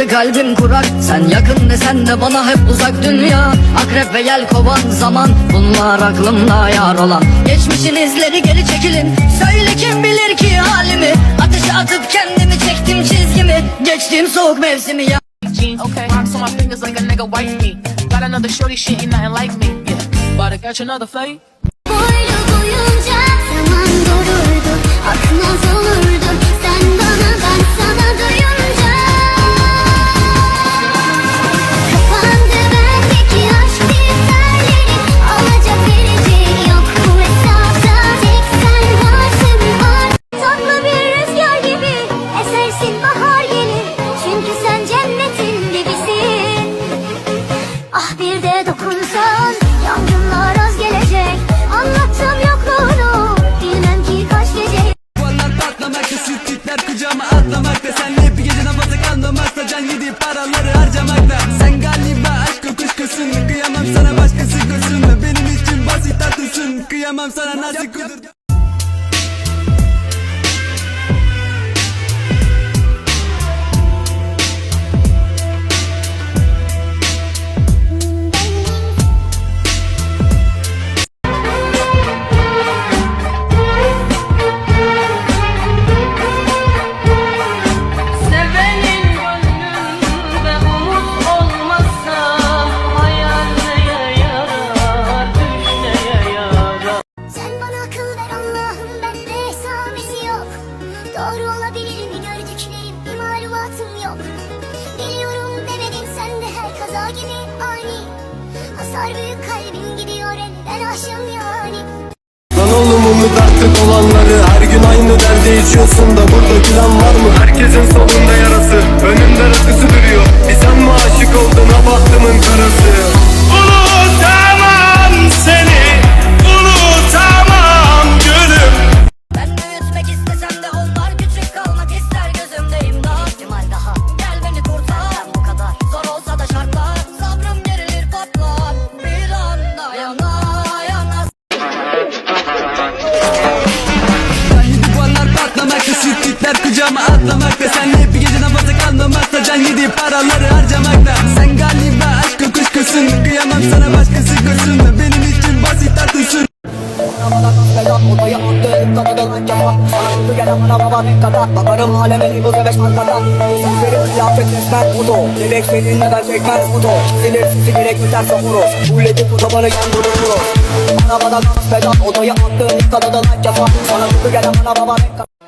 hevesli kalbim kurar Sen yakın desen de bana hep uzak dünya Akrep ve yel kovan zaman Bunlar aklımda yar olan Geçmişin izleri geri çekilin Söyle kim bilir ki halimi Ateşe atıp kendimi çektim çizgimi Geçtiğim soğuk mevsimi ya. Okay. Rocks on my fingers like a nigga wife me. Got another shorty, she ain't nothing like me. Yeah. About to catch another fight. Boylu boyunca zaman dururdu Akmaz olurdu Sen bana ben sana duyunca tatlısın Kıyamam sana nazik kudur olabilir gördüklerim bir malumatım yok. Biliyorum demedim sen de her kaza gibi ani. Hasar büyük kalbim gidiyor elden aşım yani. Lan oğlum umut artık olanları Her gün aynı derde içiyorsun da Burada gülen var mı? Herkesin solunda yarası Önümde rakısı duruyor. Bir sen mi aşık oldun atlamakta Senle bir gece namaza kalmamakta Can yedi paraları harcamakta Sen galiba aşk kuşkusun Kıyamam sana başkası koşsun Benim için basit tatlısın Odayı attı kapıdan kafa Sana mutlu gelen bana baba bir kata Bakarım aleme bu bebeş markada Sizlerin kıyafet resmen foto Bebek senin neden çekmez foto Silir sizi gerek biter sokuros Ulledi fotoğrafını yandırır Arabada gaz pedal Odayı attı kapıdan Sana mutlu gelen bana baba bir kata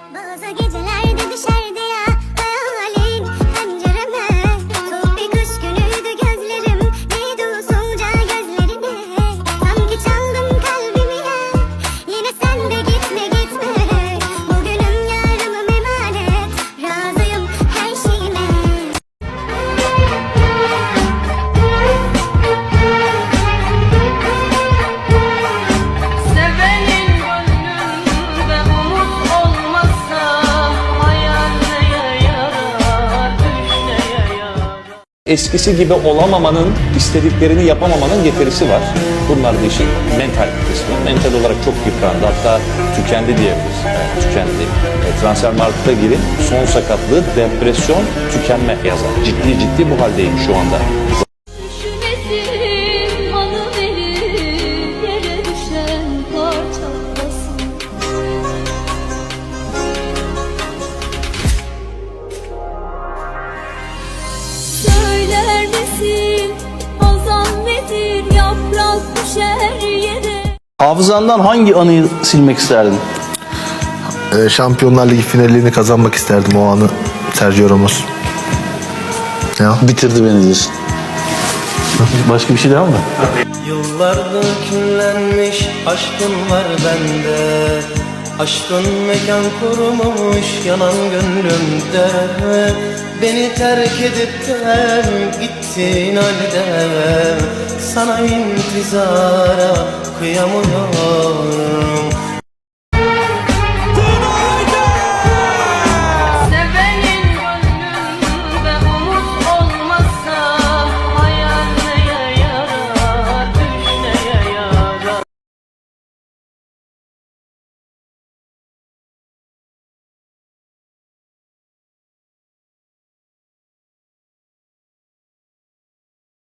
eskisi gibi olamamanın, istediklerini yapamamanın getirisi var. Bunlar da işin mental kısmı. Mental olarak çok yıprandı. Hatta tükendi diyebiliriz. Yani tükendi. E, transfer markete girin. Son sakatlığı depresyon, tükenme yazar. Ciddi ciddi bu haldeyim şu anda. Düşer yere Hafızandan hangi anıyı silmek isterdin? Ee, Şampiyonlar Ligi finalini kazanmak isterdim o anı Sergio Ramos. Ya. Bitirdi beni diyorsun. Başka bir şey daha mı? Yıllardır küllenmiş aşkın var bende Aşkın mekan kurmuş yanan gönlümde Beni terk edip de gittin halde Sana intizara kıyamıyorum